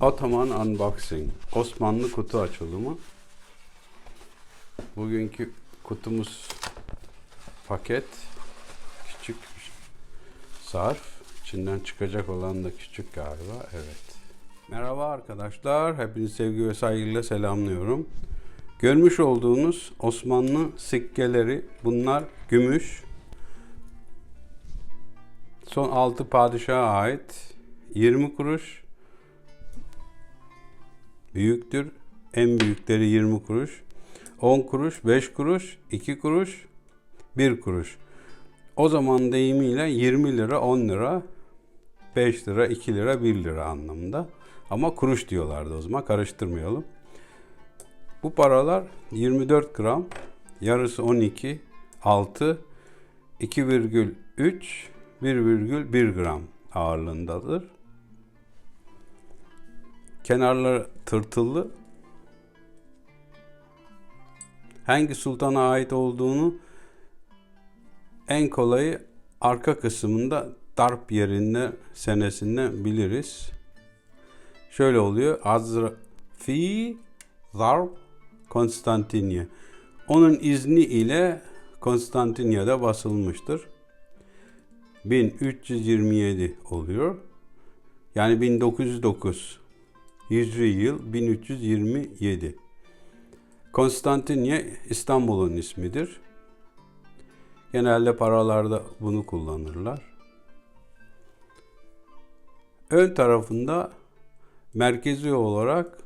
Ottoman Unboxing. Osmanlı kutu açılımı. Bugünkü kutumuz paket. Küçük zarf. İçinden çıkacak olan da küçük galiba. Evet. Merhaba arkadaşlar. Hepinizi sevgi ve saygıyla selamlıyorum. Görmüş olduğunuz Osmanlı sikkeleri. Bunlar gümüş. Son 6 padişaha ait 20 kuruş büyüktür. En büyükleri 20 kuruş. 10 kuruş, 5 kuruş, 2 kuruş, 1 kuruş. O zaman deyimiyle 20 lira, 10 lira, 5 lira, 2 lira, 1 lira anlamında. Ama kuruş diyorlardı o zaman karıştırmayalım. Bu paralar 24 gram, yarısı 12, 6, 2,3, 1,1 gram ağırlığındadır. Kenarları tırtıllı. Hangi sultana ait olduğunu en kolayı arka kısmında darp yerinde senesinde biliriz. Şöyle oluyor. Azra fi zarp Konstantinye. Onun izni ile Konstantinya'da basılmıştır. 1327 oluyor. Yani 1909 Hicri yıl 1327. Konstantinye İstanbul'un ismidir. Genelde paralarda bunu kullanırlar. Ön tarafında merkezi olarak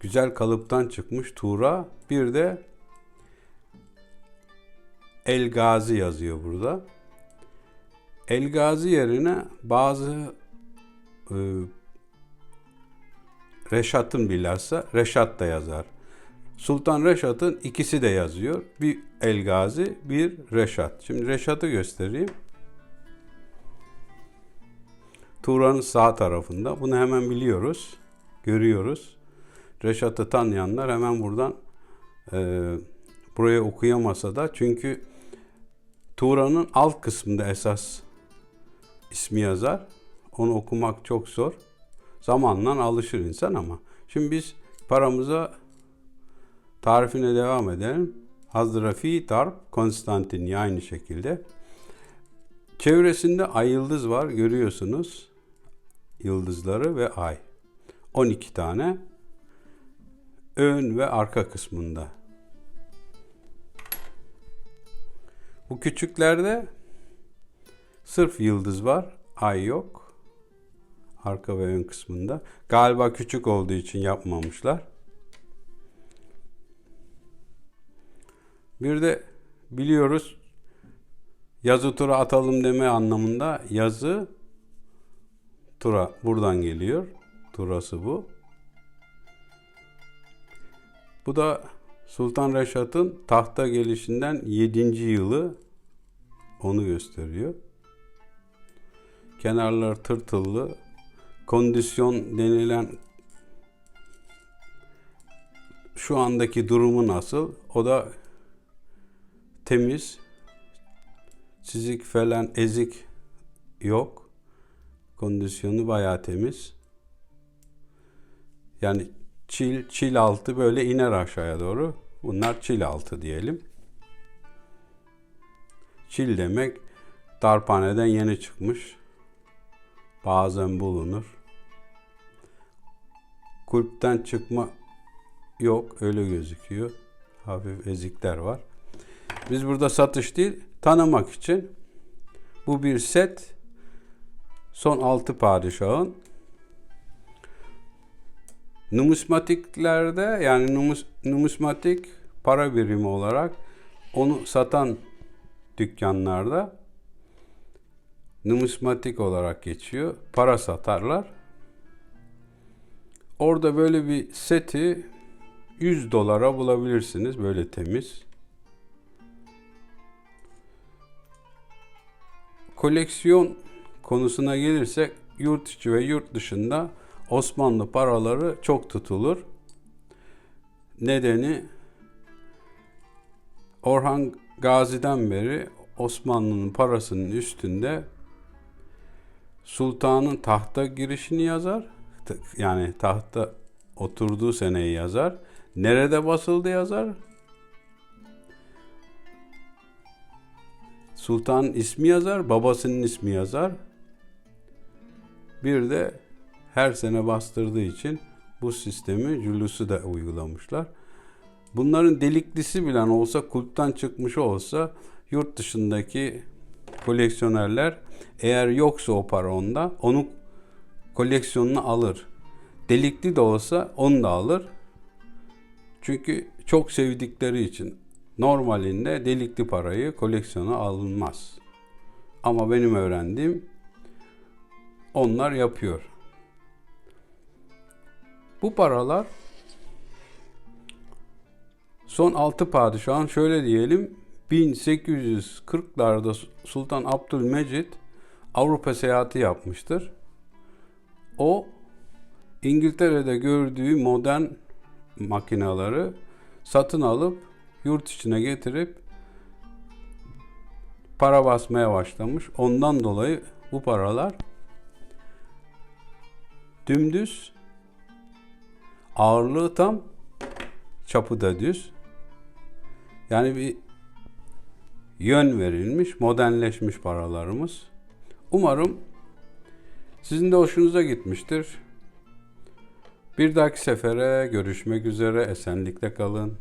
güzel kalıptan çıkmış Tuğra. Bir de El Gazi yazıyor burada. El Gazi yerine bazı e, Reşat'ın bilhassa Reşat da yazar. Sultan Reşat'ın ikisi de yazıyor. Bir El Gazi, bir Reşat. Şimdi Reşat'ı göstereyim. Turan'ın sağ tarafında. Bunu hemen biliyoruz. Görüyoruz. Reşat'ı tanıyanlar hemen buradan e, buraya okuyamasa da çünkü Turan'ın alt kısmında esas ismi yazar. Onu okumak çok zor. Zamanla alışır insan ama. Şimdi biz paramıza tarifine devam edelim. Hazrafi Tarp Konstantinye aynı şekilde. Çevresinde ay yıldız var görüyorsunuz. Yıldızları ve ay. 12 tane. Ön ve arka kısmında. Bu küçüklerde sırf yıldız var, ay yok. Arka ve ön kısmında. Galiba küçük olduğu için yapmamışlar. Bir de biliyoruz yazı tura atalım deme anlamında yazı tura buradan geliyor. Turası bu. Bu da Sultan Reşat'ın tahta gelişinden 7. yılı onu gösteriyor. Kenarlar tırtıllı. Kondisyon denilen şu andaki durumu nasıl? O da temiz. Çizik falan ezik yok. Kondisyonu bayağı temiz. Yani çil, çil altı böyle iner aşağıya doğru. Bunlar çil altı diyelim. Çil demek darphaneden yeni çıkmış. Bazen bulunur. Kulpten çıkma yok öyle gözüküyor. Hafif ezikler var. Biz burada satış değil tanımak için bu bir set son altı padişahın numismatiklerde yani numus, numismatik para birimi olarak onu satan dükkanlarda numismatik olarak geçiyor. Para satarlar. Orada böyle bir seti 100 dolara bulabilirsiniz böyle temiz. Koleksiyon konusuna gelirsek yurt içi ve yurt dışında Osmanlı paraları çok tutulur. Nedeni Orhan Gazi'den beri Osmanlı'nın parasının üstünde sultanın tahta girişini yazar yani tahta oturduğu seneyi yazar. Nerede basıldı yazar. Sultan ismi yazar, babasının ismi yazar. Bir de her sene bastırdığı için bu sistemi Julius'u da uygulamışlar. Bunların deliklisi bilen olsa, kulptan çıkmış olsa yurt dışındaki koleksiyonerler eğer yoksa o para onda onu koleksiyonuna alır. Delikli de olsa onu da alır. Çünkü çok sevdikleri için normalinde delikli parayı koleksiyona alınmaz. Ama benim öğrendiğim onlar yapıyor. Bu paralar son 6 padişahın şöyle diyelim 1840'larda Sultan Abdülmecit Avrupa seyahati yapmıştır. O İngiltere'de gördüğü modern makinaları satın alıp yurt içine getirip para basmaya başlamış. Ondan dolayı bu paralar dümdüz, ağırlığı tam, çapı da düz. Yani bir yön verilmiş, modernleşmiş paralarımız. Umarım sizin de hoşunuza gitmiştir. Bir dahaki sefere görüşmek üzere. Esenlikle kalın.